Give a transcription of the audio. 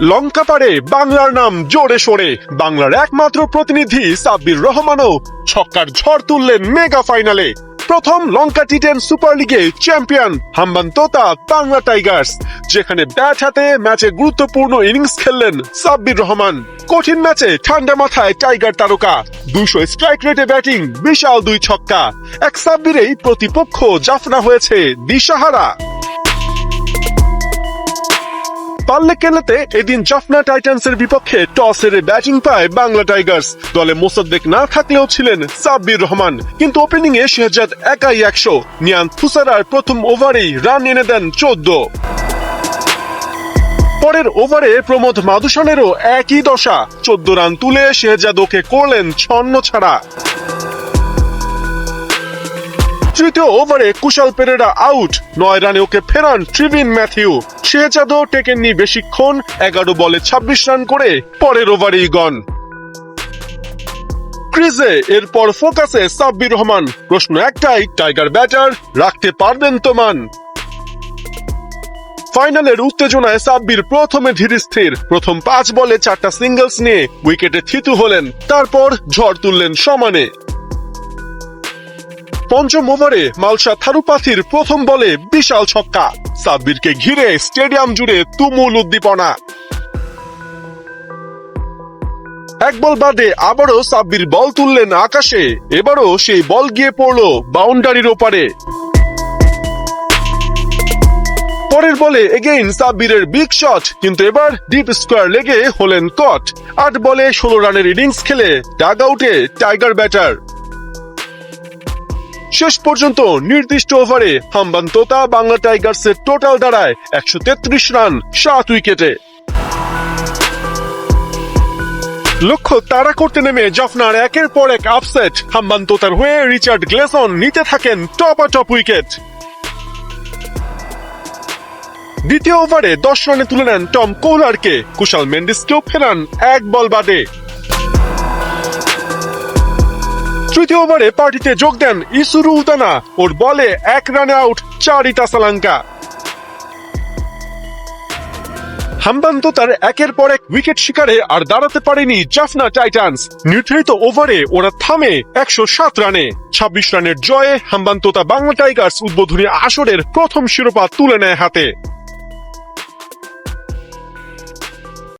লঙ্কা পারে বাংলার নাম জোরে সোরে। বাংলার একমাত্র প্রতিনিধি সাব্বির রহমানও ছক্কার ঝড় তুললেন মেগা ফাইনালে। প্রথম লঙ্কা টি টেন সুপার লিগে champion Hambantota Bangla Tigers যেখানে ব্যাট হাতে ম্যাচে গুরুত্বপূর্ণ ইনিংস খেললেন সাব্বির রহমান। কঠিন ম্যাচে ঠান্ডা মাথায় টাইগার তারকা, দুশো স্ট্রাইক রেটে ব্যাটিং বিশাল দুই ছক্কা। এক সাব্বিরেই প্রতিপক্ষ জাফনা হয়েছে দিশাহারা। পাল্লে কেলেতে এদিন জাফনা টাইটান্সের বিপক্ষে টস হেরে ব্যাটিং পায় বাংলা টাইগার্স। দলে মোসাদ্দেক না থাকলেও ছিলেন সাব্বির রহমান। কিন্তু ওপেনিং এ শেহজাদ একাই একশো। নিয়ান থুসারার প্রথম ওভারেই রান এনে দেন চোদ্দ। পরের ওভারে প্রমোদ মাদুসানেরও একই দশা। চোদ্দ রান তুলে শেহজাদ ওকে করলেন ছন্ন ছাড়া। তৃতীয় ওভারে কুশাল পেরেরা আউট। নয় রানে ওকে ফেরান ট্রিভিন ম্যাথিউ। শেহজাদও টেকেননি বেশিক্ষণ, এগারো বলে ছাব্বিশ রান করে পরের ওভারেই গন। ক্রিজে এরপর ফোকাসে সাব্বির রহমান। প্রশ্ন একটাই, টাইগার ব্যাটার রাখতে পারবেন তো মান? ফাইনালের উত্তেজনায় সাব্বির প্রথমে ধীর স্থির। প্রথম পাঁচ বলে চারটা সিঙ্গলস নিয়ে উইকেটে থিতু হলেন, তারপর ঝড় তুললেন সমানে। পঞ্চম ওভারে মালসা থারুপাথির প্রথম বলে বিশাল ছক্কা। সাব্বিরকে ঘিরে স্টেডিয়াম জুড়ে তুমুল উদ্দীপনা। এক বল বাদে আবারও সাব্বির বল তুললেন আকাশে, এবারও সেই বল গিয়ে পড়ল বাউন্ডারির ওপারে। পরের বলে এগেইন সাব্বিরের বিগ শট, কিন্তু এবার ডিপ স্কোয়ার লেগে হলেন কট। আট বলে ষোলো রানের ইনিংস খেলে ডাগ আউটে টাইগার ব্যাটার। শেষ পর্যন্ত নির্দিষ্ট ওভারে হাম্বান তোতা বাংলা টাইগার্সের টোটাল দাঁড়ায় একশো তেত্রিশ রান, সাত উইকেটে। লক্ষ্য তাড়া করতে নেমে জাফনার একের পর এক আপসেট হাম্বান তোতার হয়ে রিচার্ড গ্লেসন নিতে থাকেন টপ টপ উইকেট। দ্বিতীয় ওভারে দশ রানে তুলে নেন টম কোহলারকে কুশাল মেন্ডিসকেও ফেরান এক বল বাদে। তৃতীয় ওভারে পার্টিতে যোগ দেন ইসুরু উদানা ওর বলে এক রানে আউট চারিতা সালাঙ্কা হাম্বান্ত তার একের পর এক উইকেট শিকারে আর দাঁড়াতে পারেনি জাফনা টাইটান্স। নির্ধারিত ওভারে ওরা থামে একশো সাত রানে। ছাব্বিশ রানের জয়ে হাম্বান্ততা বাংলা টাইগার্স উদ্বোধনী আসরের প্রথম শিরোপা তুলে নেয় হাতে।